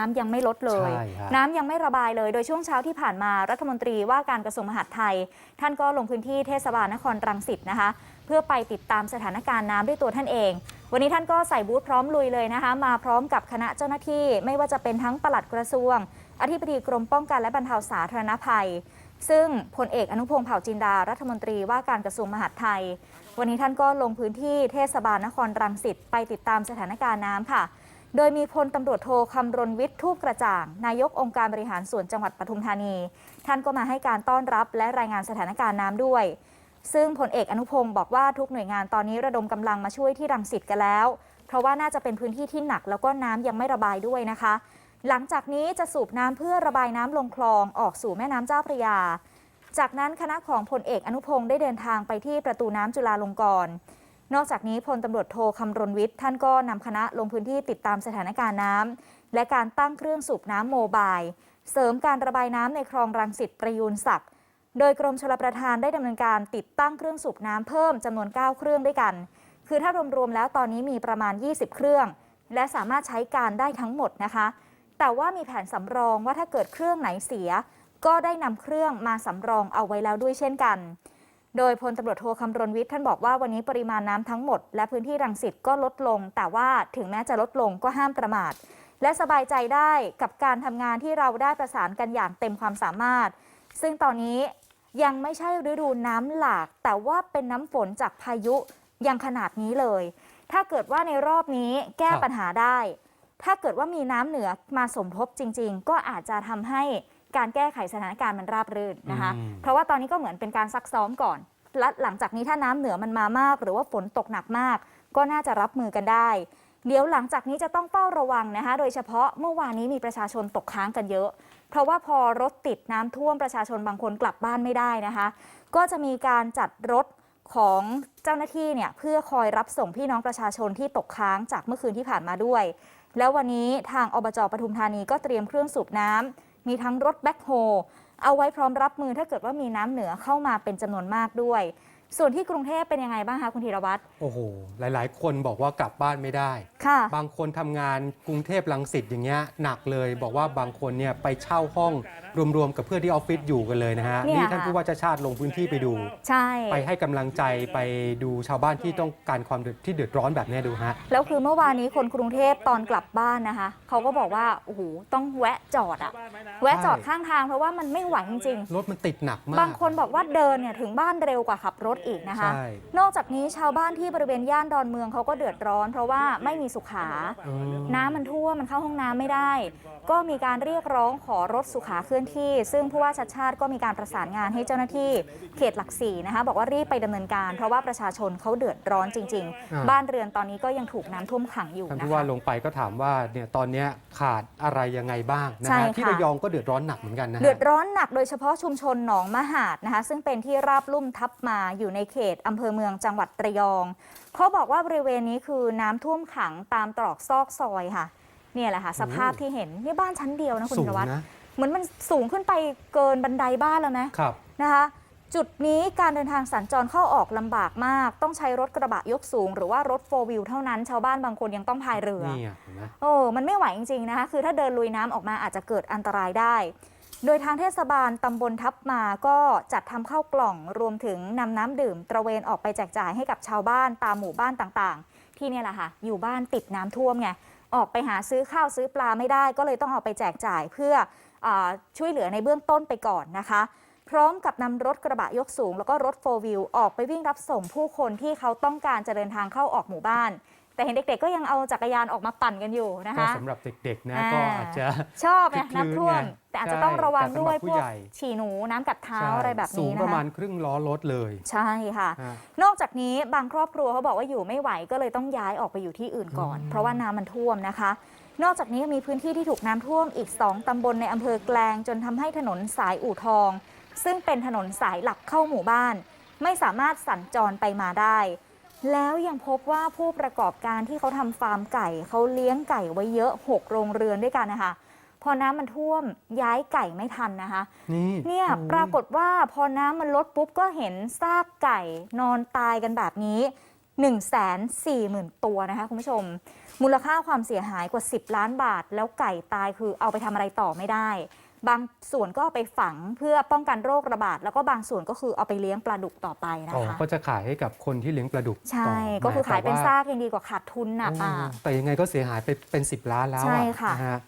น้ำยังไม่ลดเลยใช่ฮะน้ำยังไม่ระบายเลย โดยช่วงเช้าที่ผ่านมารัฐมนตรีว่าการกระทรวงมหาดไทย ท่านก็ลงพื้นที่เทศบาลนครรังสิตนะคะ เพื่อไปติดตามสถานการณ์น้ำด้วยตัวท่านเอง วันนี้ท่านก็ใส่บูธพร้อมลุยเลยนะคะ มาพร้อมกับคณะเจ้าหน้าที่ ไม่ว่าจะเป็นทั้งปลัดกระทรวง อธิบดีกรมป้องกันและบรรเทาสาธารณภัย ซึ่งพลเอกอนุพงษ์เผ่าจินดารัฐมนตรีว่าการกระทรวงมหาดไทย วันนี้ท่านก็ลงพื้นที่เทศบาลนครรังสิตไปติดตามสถานการณ์น้ำค่ะ โดยมีพลตำรวจโทคำรณวิทย์ทูปกระจ่าง นายกองค์การบริหารส่วนจังหวัดปทุมธานี ท่านก็มาให้การต้อนรับและรายงานสถานการณ์น้ำด้วย ซึ่งพลเอกอนุพงศ์บอกว่าทุกหน่วยงานตอนนี้ระดมกำลังมาช่วยที่รังสิตกันแล้ว เพราะว่าน่าจะเป็นพื้นที่ที่หนักแล้วก็น้ำยังไม่ระบายด้วยนะคะ หลังจากนี้จะสูบน้ำเพื่อระบายน้ำลงคลองออกสู่แม่น้ำเจ้าพระยา จากนั้นคณะของพลเอกอนุพงศ์ได้เดินทางไปที่ประตูน้ำจุฬาลงกรณ์ นอกจากนี้พลตำรวจโทคำรณวิทย์ ท่านก็นำคณะลงพื้นที่ติดตามสถานการณ์น้ำและการตั้งเครื่องสูบน้ำโมบาย เสริมการระบายน้ำในคลองรังสิตประยูนศักดิ์โดยกรมชลประทานได้ดำเนินการติดตั้งเครื่องสูบน้ำเพิ่มจำนวน 9 เครื่องด้วยกัน คือถ้ารวมๆแล้วตอนนี้มีประมาณ 20 เครื่อง และสามารถใช้การได้ทั้งหมดนะคะ แต่ว่ามีแผนสำรองว่าถ้าเกิดเครื่องไหนเสีย ก็ได้นำเครื่องมาสำรองเอาไว้แล้วด้วยเช่นกัน โดยพลตำรวจโทคำรณวิทย์ท่านบอกว่าวันนี้ปริมาณน้ำทั้งหมด และพื้นที่รังสิตก็ลดลง แต่ว่าถึงแม้จะลดลงก็ห้ามประมาท และสบายใจได้กับการทำงานที่เราได้ประสานกันอย่างเต็มความสามารถ ซึ่งตอนนี้ยังไม่ใช่ฤดูน้ำหลาก แต่ว่าเป็นน้ำฝนจากพายุยังขนาดนี้เลย ถ้าเกิดว่าในรอบนี้แก้ครับปัญหาได้ ถ้าเกิดว่ามีน้ำเหนือมาสมทบจริง ๆ ก็อาจจะทำให้ การแก้ไขสถานการณ์มันราบรื่นนะคะ อืม เพราะว่าตอนนี้ก็เหมือนเป็นการซักซ้อมก่อน และหลังจากนี้ถ้าน้ำเหนือมันมามาก หรือว่าฝนตกหนักมาก ก็น่าจะรับมือกันได้เดี๋ยวหลังจากนี้จะต้องเฝ้าระวังนะคะ โดยเฉพาะเมื่อวานนี้มีประชาชนตกค้างกันเยอะ เพราะว่าพอรถติดน้ำท่วมประชาชนบางคนกลับบ้านไม่ได้นะคะ ก็จะมีการจัดรถของเจ้าหน้าที่เนี่ยเพื่อคอยรับส่งพี่น้องประชาชนที่ตกค้างจากเมื่อคืนที่ผ่านมาด้วย แล้ววันนี้ทางอบจปทุมธานีก็เตรียมเครื่องสูบน้ำ มีทั้งรถแบ็คโฮเอาไว้พร้อมรับมือถ้าเกิดว่ามีน้ำเหนือเข้ามาเป็นจำนวนมากด้วย ส่วนที่กรุงเทพเป็นยังไงบ้างคะคุณธีรวัตรโอ้โห หลาย ๆ คนบอกว่ากลับบ้านไม่ได้ ค่ะ บางคนทำงานกรุงเทพลังสิตอย่างเงี้ยหนักเลย บอกว่าบางคนเนี่ยไปเช่าห้องรวม ๆ กับเพื่อนที่ออฟฟิศอยู่กันเลยนะฮะ เนี่ยนี่ท่านค่ะ ผู้ว่าชาติชาติลงพื้นที่ไปดู ใช่ ไปให้กำลังใจไปดูชาวบ้านที่ต้องการความเดือดที่เดือดร้อนแบบเนี้ยดูฮะ แล้วคือเมื่อวานนี้คนกรุงเทพตอนกลับบ้านนะคะ เขาก็บอกว่า โอ้โห ต้องแวะจอดอะแวะจอดข้างทางเพราะว่ามันไม่ไหวจริง รถมันติดหนักมากๆบางคนบอกว่าเดินเนี่ยถึงบ้านเร็วกว่าขับรถอีกนะคะ ใช่ นอกจากนี้ชาวบ้านที่บริเวณย่านดอนเมืองเขาก็เดือดร้อน เพราะว่าไม่มีสุขา อืม น้ำมันท่วมมันเข้าห้องน้ำไม่ได้ ก็มีการเรียกร้องขอรถสุขาเคลื่อนที่ ซึ่งผู้ว่าชัดชาติก็มีการประสานงานให้เจ้าหน้าที่เขตหลักสี่นะคะ บอกว่ารีบไปดำเนินการ เพราะว่าประชาชนเขาเดือดร้อนจริง อ่า ๆ บ้านเรือนตอนนี้ก็ยังถูกน้ำท่วมขังอยู่ท่านนะผู้ว่าคะ ลงไปก็ถามว่าเนี่ยตอนเนี้ยขาดอะไรยังไงบ้างนะใช่ฮะค่ะ ที่ระยองก็เดือดร้อนหนักเหมือนกันนะฮะ เดือดร้อนหนักโดยเฉพาะชุมชนหนองมหาดนะคะ ซึ่งเป็นที่ราบลุ่มทับมาอยู่ในเขตอำเภอเมืองจังหวัดระยอง เขาบอกว่าบริเวณนี้คือน้ำท่วมขังตามตรอกซอกซอยค่ะ เนี่ยแหละค่ะ สภาพที่เห็นนี่บ้านชั้นเดียวนะคุณสูธงนวัฒน์นะเหมือนมันสูงขึ้นไปเกินบันไดบ้านแล้วนะครับ นะคะ จุดนี้การเดินทางสัญจรเข้าออกลำบากมาก ต้องใช้รถกระบะยกสูง หรือว่ารถโฟวิวเท่านั้นชาวบ้านบางคนยังต้องพายเรือ นี่อะเห็นไหม โอ้มันไม่ไหวจริงๆนะคะ คือถ้าเดินลุยน้ำออกมาอาจจะเกิดอันตรายได้ โดยทางเทศบาลตำบลทับมาก็จัดทำข้าวกล่องรวมถึงนำน้ำดื่ม ตระเวนออกไปแจกจ่ายให้กับชาวบ้านตามหมู่บ้านต่างๆ ที่เนี่ยแหละค่ะ อยู่บ้านติดน้ำท่วมไงออกไปหาซื้อข้าวซื้อปลาไม่ได้ ก็เลยต้องเอาไปแจกจ่ายเพื่ออช่วยเหลือในเบื้องต้นไปก่อนนะคะ พร้อมกับนำรถกระบะยกสูง แล้วก็รถโฟวิวออกไปวิ่งรับส่งผู้คนที่เขาต้องการจะเดินทางเข้าออกหมู่บ้าน แต่เห็นเด็กๆก็ยังเอาจักรยานออกมาปั่นกันอยู่นะก็คะสำหรับเด็กๆนะอ่า ก็อาจจะ ชอบไงคลึกคลื้นน้ำท่วมไงแต่อาจจะต้องระวังด้วยแต่สำหรับผู้พวกใหญ่ ฉี่หนูน้ำกัดเท้าใช่อะไรแบบสูนี้งนะประมาคะณครึ่งล้อรถเลยใช่ค่ะ ฮะ นอกจากนี้บางครอบครัวเขาบอกว่าอยู่ไม่ไหวก็เลยต้องย้ายออกไปอยู่ที่อื่นก่อน อืม เพราะว่าน้ำมันท่วมนะคะ นอกจากนี้มีพื้นที่ที่ถูกน้ำท่วมอีก 2ตำบลในอำเภอแกลงจนทำให้ถนนสายอู่ทอง ซึ่งเป็นถนนสายหลักเข้าหมู่บ้าน ไม่สามารถสัญจรไปมาได้ แล้วยังพบว่าผู้ประกอบการที่เขาทำฟาร์มไก่ เขาเลี้ยงไก่ไว้เยอะ6โรงเรือนด้วยกันนะคะ พอน้ำมันท่วมย้ายไก่ไม่ทันนะคะ นี่เนี่ยโอ้ยปรากฏว่าพอน้ำมันลดปุ๊บก็เห็นซากไก่นอนตายกันแบบนี้ 1 4 0 0 0 0 ตัวนะคะคุณผู้ชม มูลค่าความเสียหายกว่า 10 ล้านบาท แล้วไก่ตายคือเอาไปทำอะไรต่อไม่ได้ บางส่วนก็เอาไปฝังเพื่อป้องกันโรคระบาด แล้วก็บางส่วนก็คือเอาไปเลี้ยงปลาดุกต่อไปนะอ๋อคะ ก็จะขายให้กับคนที่เลี้ยงปลาดุกใช่ ต่ก็คือขายเป็นแต่ว่ซากยังดีกว่าขาดทุนน่ะโอ้อ่าแต่ยังไงก็เสียหายไปเป็น 10 ล้านแล้วอใช่ค่ะนะฮะ